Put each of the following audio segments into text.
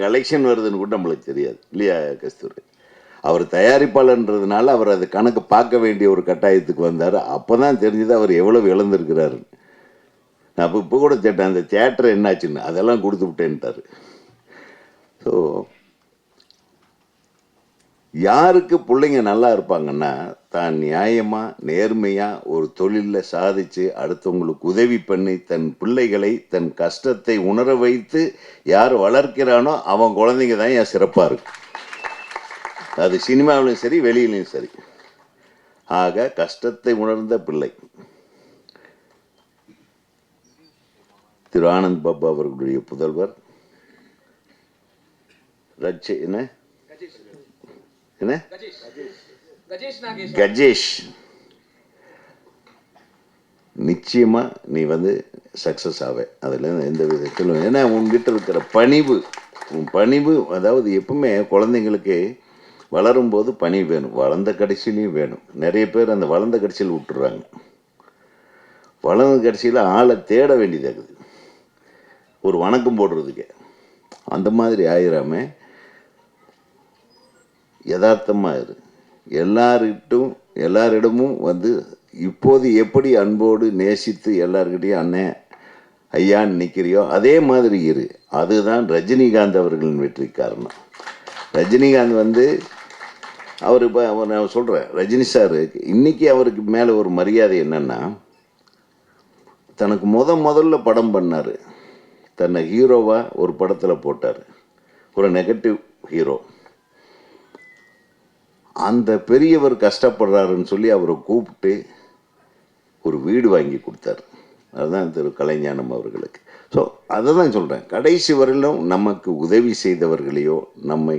Collection வருதுன்னு கூட நம்மளுக்கு தெரியாது. இல்லையா கஸ்தூரி? அவர் தயாரிப்பாளர்ன்றதுனால அவர் அது கணக்கு பார்க்க வேண்டிய ஒரு கட்டாயத்துக்கு வந்தார். அப்போ தான் தெரிஞ்சது அவர் எவ்வளவு இழந்திருக்கிறாரு. நான் அப்போ இப்போ கூட கேட்டேன் அந்த தேட்டர் என்னாச்சுன்னு? அதெல்லாம் கொடுத்து விட்டேன்ட்டாரு. ஸோ யாருக்கு பிள்ளைங்க நல்லா இருப்பாங்கன்னா தான் நியாயமா நேர்மையா ஒரு தொழில்ல சாதிச்சு அடுத்தவங்களுக்கு உதவி பண்ணி தன் பிள்ளைகளை தன் கஷ்டத்தை உணர வைத்து யார் வளர்க்கிறானோ அவன் குழந்தைங்க தான் என் சிறப்பா இருக்கு. அது சினிமாவிலும் சரி வெளியிலையும் சரி. ஆக கஷ்டத்தை உணர்ந்த பிள்ளை. திரு ஆனந்த் பாபா அவர்களுடைய புதல்வர். ரட்ச என்ன? என்ன? கஜேஷ் நிச்சயமாக நிச்சயமா நீ வந்து சக்சஸ் ஆவே. அதில் எந்த விதத்திலும் ஏன்னா உன்கிட்ட இருக்கிற பணிவு உன் பணிவு அதாவது எப்பவுமே குழந்தைங்களுக்கு வளரும்போது பணி வேணும். வளர்ந்த கடைசியிலையும் வேணும். நிறைய பேர் அந்த வளர்ந்த கடைசியில் விட்டுறாங்க. வளர்ந்த கடைசியில் ஆளை தேட வேண்டியதாக இருக்குது. ஒரு வணக்கம் போடுறதுக்கு. அந்த மாதிரி ஆயிராம யதார்த்தமாக இரு. எல்லார்கிட்டும் எல்லாரிடமும் வந்து இப்போது எப்படி அன்போடு நேசித்து எல்லார்கிட்டையும் அண்ணன் ஐயான்னு நிற்கிறியோ அதே மாதிரி இரு. அதுதான் ரஜினிகாந்த் அவர்களின் வெற்றி காரணம். ரஜினிகாந்த் வந்து அவர் இப்போ நான் சொல்கிறேன் ரஜினி சார் இன்றைக்கி அவருக்கு மேலே ஒரு மரியாதை என்னென்னா தனக்கு முத முதல்ல படம் பண்ணார். தன்னை ஹீரோவாக ஒரு படத்தில் போட்டார். ஒரு நெகட்டிவ் ஹீரோ. அந்த பெரியவர் கஷ்டப்படுறாருன்னு சொல்லி அவரை கூப்பிட்டு ஒரு வீடு வாங்கி கொடுத்தாரு. அதுதான் திரு கலைஞானம் அவர்களுக்கு. ஸோ அதை தான் சொல்கிறேன் கடைசி வரையிலும் நமக்கு உதவி செய்தவர்களையோ நம்மை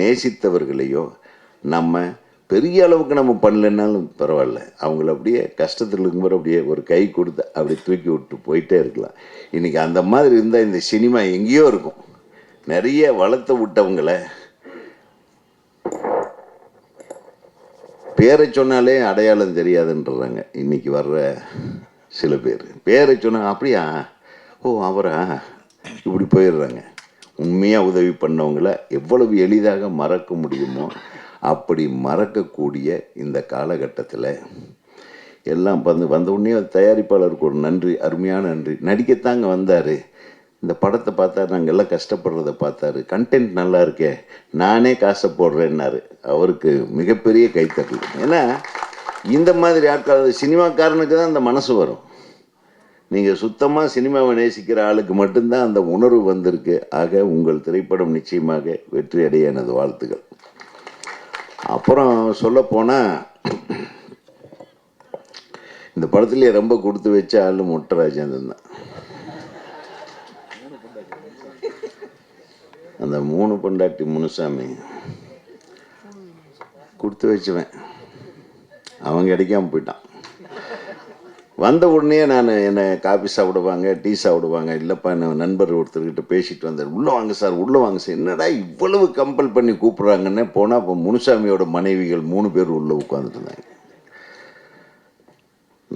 நேசித்தவர்களையோ நம்ம பெரிய அளவுக்கு நம்ம பண்ணலைன்னாலும் பரவாயில்ல. அவங்கள அப்படியே கஷ்டத்தில் இருக்கும்போது அப்படியே ஒரு கை கொடுத்து அப்படி தூக்கி விட்டு போயிட்டே இருக்கலாம். இன்றைக்கி அந்த மாதிரி இருந்தால் இந்த சினிமா எங்கேயோ இருக்கும். நிறைய வளர்த்து விட்டவங்களை பேரை சொன்னாலே அடையாளம் தெரியாதுன்றாங்க இன்னைக்கு வர்ற சில பேர். பேரை சொன்னா அப்படியா? ஓ அவரா? இப்படி போயிடுறாங்க. உண்மையாக உதவி பண்ணவங்கள எவ்வளவு எளிதாக மறக்க முடியுமோ அப்படி மறக்கக்கூடிய இந்த காலகட்டத்தில் எல்லாம் வந்து வந்த உடனே தயாரிப்பாளருக்கு ஒரு நன்றி அருமையான நன்றி. நடிக்கத்தாங்க வந்தார். இந்த படத்தை பார்த்தா நாங்கள் எல்லாம் கஷ்டப்படுறத பார்த்தாரு. கண்டென்ட் நல்லா இருக்கே நானே காசை போடுறேன்னாரு. அவருக்கு மிகப்பெரிய கைத்தட்டல். ஏன்னா இந்த மாதிரி ஆட்கள் சினிமாக்காரனுக்கு தான் அந்த மனசு வரும். நீங்கள் சுத்தமாக சினிமாவை நேசிக்கிற ஆளுக்கு மட்டும்தான் அந்த உணர்வு வந்திருக்கு. ஆக உங்கள் திரைப்படம் நிச்சயமாக வெற்றி அடைய எனது வாழ்த்துக்கள். அப்புறம் சொல்லப்போனால் இந்த படத்துலேயே ரொம்ப கொடுத்து வச்ச ஆளு மொட்டை ராஜேந்திரன் தான். அந்த மூணு பொண்டாட்டி முனுசாமி கொடுத்து வச்சுவேன். அவன் கிடைக்காம போயிட்டான். வந்த உடனே நான் என்னை காபி சாப்பிடுவாங்க டீ சாப்பிடுவாங்க இல்லைப்பா என் நண்பர் ஒருத்தர்கிட்ட பேசிட்டு வந்தார் உள்ளே வாங்க சார் உள்ளே வாங்க சார் என்னடா இவ்வளவு கம்பல் பண்ணி கூப்பிட்றாங்கன்னு போனால் இப்போ முனுசாமியோட மனைவிகள் மூணு பேர் உள்ளே உட்காந்துட்டு இருந்தாங்க.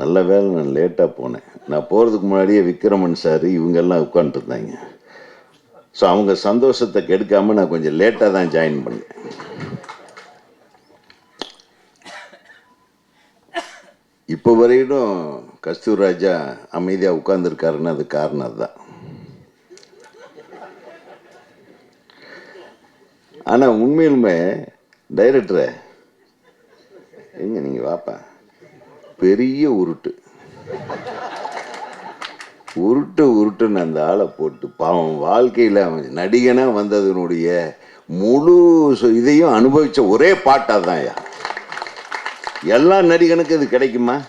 நல்ல வேலை நான் லேட்டாக போனேன். நான் போகிறதுக்கு முன்னாடியே விக்ரமன் சார் இவங்கெல்லாம் உட்காந்துட்டு இருந்தாங்க. ஸோ அவங்க சந்தோஷத்தை கெடுக்காமல் நான் கொஞ்சம் லேட்டாக தான் ஜாயின் பண்ணேன். இப்போ வரையிலும் கஸ்தூர் ராஜா அமைதியாக உட்காந்துருக்காருன்னு அது காரணம் அதுதான். ஆனால் உண்மையிலுமே டைரக்டரை எங்க நீங்கள் வாப்பா? பெரிய உருட்டு. உருட்டு உருட்டுன்னு அந்த ஆளை போட்டு பாவம் வாழ்க்கையில் அவன் நடிகனாக வந்ததனுடைய முழு சு- இதையும் அனுபவித்த ஒரே பாட்டாக தான் எல்லா நடிகனுக்கும் இது கிடைக்குமா?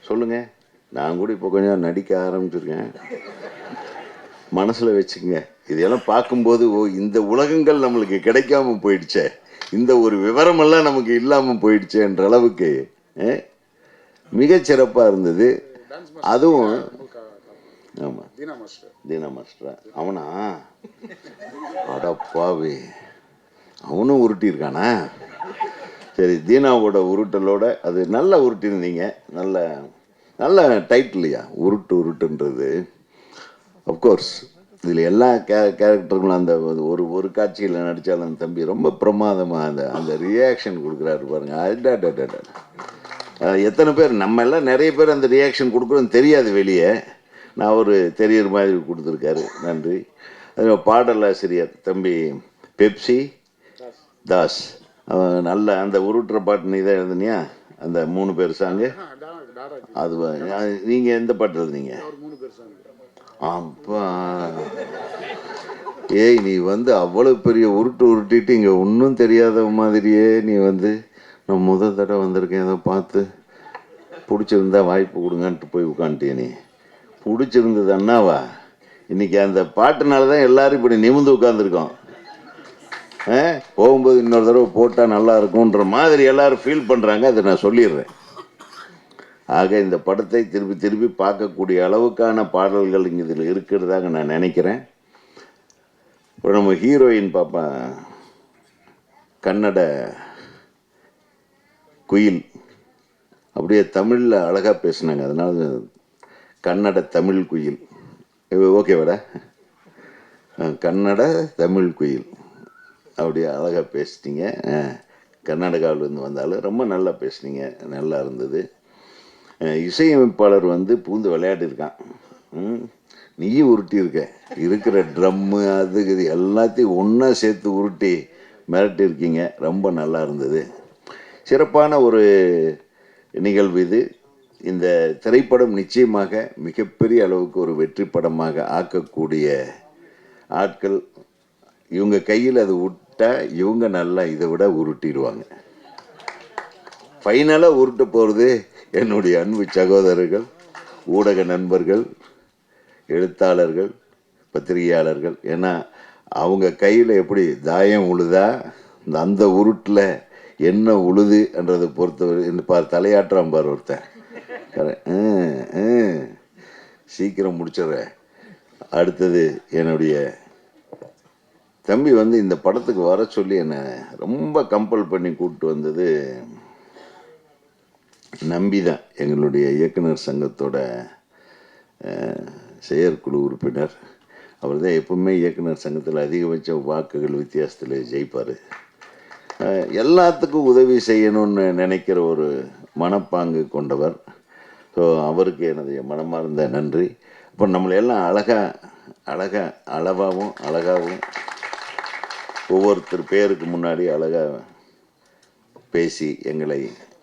சொல்லுங்க. நான் கூட இப்போ கொஞ்சம் நடிக்க ஆரம்பிச்சிருக்கேன். மனசில் வச்சுக்கங்க. இதையெல்லாம் பார்க்கும்போது ஓ இந்த உலகங்கள் நம்மளுக்கு கிடைக்காம போயிடுச்சே. இந்த ஒரு விவரமெல்லாம் நமக்கு இல்லாமல் போயிடுச்சேன்ற அளவுக்கு மிகச்சிறப்பாக சிறப்பாக இருந்தது. அதுவும் ஆமாம் தீனா மாஸ்டர் அவனா? அடப்பாவி அவனும் உருட்டியிருக்கானா? சரி தீனாவோட உருட்டலோட அது நல்லா உருட்டியிருந்தீங்க நல்ல நல்ல டைட்டில்லையா உருட்டு உருட்டுன்றது. அப்கோர்ஸ் இதில் எல்லா கே கேரக்டர்களும் அந்த ஒரு ஒரு காட்சியில் நடித்தாலும் தம்பி ரொம்ப பிரமாதமாக அந்த அந்த ரியாக்ஷன் கொடுக்குறாரு பாருங்க. அடாடாடாடா. எத்தனை பேர்? நம்ம எல்லாம் நிறைய பேர் அந்த ரியாக்ஷன் கொடுக்குறோன்னு தெரியாது வெளியே. நான் ஒரு தெரியற மாதிரி கொடுத்துருக்காரு. நன்றி. அது பாடலாசிரியர் தம்பி பெப்சி தாஸ். நல்ல அந்த உருட்டுற பாட்டு நீ தான் எழுதுனியா? அந்த மூணு பேர் சாங்கு? அது நீங்கள் எந்த பாட்டு எழுதுனீங்க? அப்பா. ஏய் நீ வந்து அவ்வளவு பெரிய உருட்டு உருட்டிட்டு இங்கே ஒன்றும் தெரியாத மாதிரியே நீ வந்து நான் முதல் தடவை வந்திருக்கேன். ஏதோ பார்த்து பிடிச்சிருந்தா வாய்ப்பு கொடுங்கன்ட்டு போய் உட்காந்துட்டேனே நீ. பிடிச்சிருந்தது அண்ணாவா இன்னைக்கு அந்த பாட்டுனால தான் எல்லாரும் இப்படி நிமிந்து உட்காந்துருக்கோம் போகும்போது இன்னொரு தடவை போட்டால் நல்லா இருக்கும்ன்ற மாதிரி எல்லாரும் ஃபீல் பண்ணுறாங்க அதை நான் சொல்லிடுறேன். ஆக இந்த படத்தை திருப்பி திருப்பி பார்க்கக்கூடிய அளவுக்கான பாடல்கள் இங்கே இதில் இருக்கிறதாக நான் நினைக்கிறேன். இப்போ நம்ம ஹீரோயின் பாப்பா. கன்னட குயில். அப்படியே தமிழில் அழகாக பேசினாங்க. அதனால கன்னட தமிழ் குயில். ஓகேவாடா அஹ், கன்னட தமிழ் குயில். அப்படியே அழகாக பேசிட்டீங்க. கர்நாடகாவிலேருந்து வந்தாலும் ரொம்ப நல்லா பேசுனீங்க. நல்லா இருந்தது. இசையமைப்பாளர் வந்து பூந்து விளையாடிருக்கான். நீயும் உருட்டி இருக்க. இருக்கிற ட்ரம்மு அது இது எல்லாத்தையும் ஒன்றா சேர்த்து உருட்டி மிரட்டியிருக்கீங்க ரொம்ப நல்லா இருந்தது. சிறப்பான ஒரு நிகழ்வு இது. இந்த திரைப்படம் நிச்சயமாக மிகப்பெரிய அளவுக்கு ஒரு வெற்றி படமாக ஆக்கக்கூடிய ஆட்கள். இவங்க கையில் அது விட்டா இவங்க நல்லா இதை விட உருட்டிடுவாங்க. ஃபைனலாக உருட்ட போகிறது என்னுடைய அன்பு சகோதரர்கள் ஊடக நண்பர்கள் எழுத்தாளர்கள் பத்திரிகையாளர்கள். ஏன்னா அவங்க கையில் எப்படி தாயம் உழுதா இந்த அந்த உருட்டில் என்ன உழுதுன்றதை பொறுத்தவரை பார் தலையாட்டுறான் பார் ஒருத்தன். சீக்கிரம் முடிச்சிடுறேன். அடுத்தது என்னுடைய தம்பி வந்து இந்த படத்துக்கு வர சொல்லி என்னை ரொம்ப கம்பல் பண்ணி கூப்பிட்டு வந்தது நம்பி தான் எங்களுடைய இயக்குனர் சங்கத்தோட செயற்குழு உறுப்பினர். அவர் தான் எப்பவுமே இயக்குனர் சங்கத்தில் அதிகபட்ச வாக்குகள் வித்தியாசத்தில் ஜெயிப்பார். எல்லாத்துக்கும் உதவி செய்யணும்னு நினைக்கிற ஒரு மனப்பாங்கு கொண்டவர். ஸோ அவருக்கு எனது மனமார்ந்த நன்றி. இப்போ நம்மளை எல்லாம் அழகாக அழகாக அளவாகவும் அழகாகவும் ஒவ்வொருத்தர் பேருக்கு முன்னாடி அழகாக பேசி எங்களை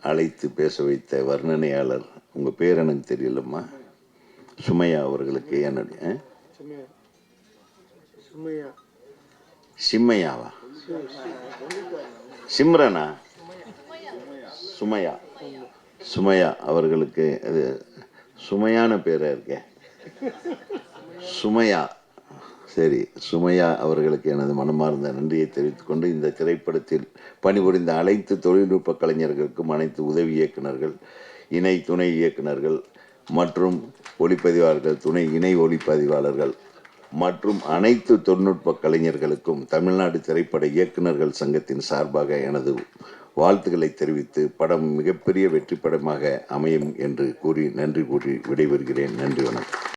அழைத்து பேச வைத்த வர்ணனையாளர். உங்கள் பேர் எனக்கு தெரியலம்மா. சுமையா அவர்களுக்கு என்னுடைய சுமையா. சிம்மையாவா? சிம்ரனா? சுமையா. சுமையா அவர்களுக்கு அது சுமையான பேராக இருக்கே. சுமையா. சரி சுமையா அவர்களுக்கு எனது மனமார்ந்த நன்றியை தெரிவித்துக்கொண்டு இந்த திரைப்படத்தில் பணிபுரிந்த அனைத்து தொழில்நுட்ப கலைஞர்களுக்கும் அனைத்து உதவி இயக்குநர்கள் இணை துணை இயக்குநர்கள் மற்றும் ஒளிப்பதிவாளர்கள் துணை இணை ஒளிப்பதிவாளர்கள் மற்றும் அனைத்து தொழில்நுட்ப கலைஞர்களுக்கும் தமிழ்நாடு திரைப்பட இயக்குனர்கள் சங்கத்தின் சார்பாக எனது வாழ்த்துக்களை தெரிவித்து படம் மிகப்பெரிய வெற்றி படமாக அமையும் என்று கூறி நன்றி கூறி விடைபெறுகிறேன். நன்றி வணக்கம்.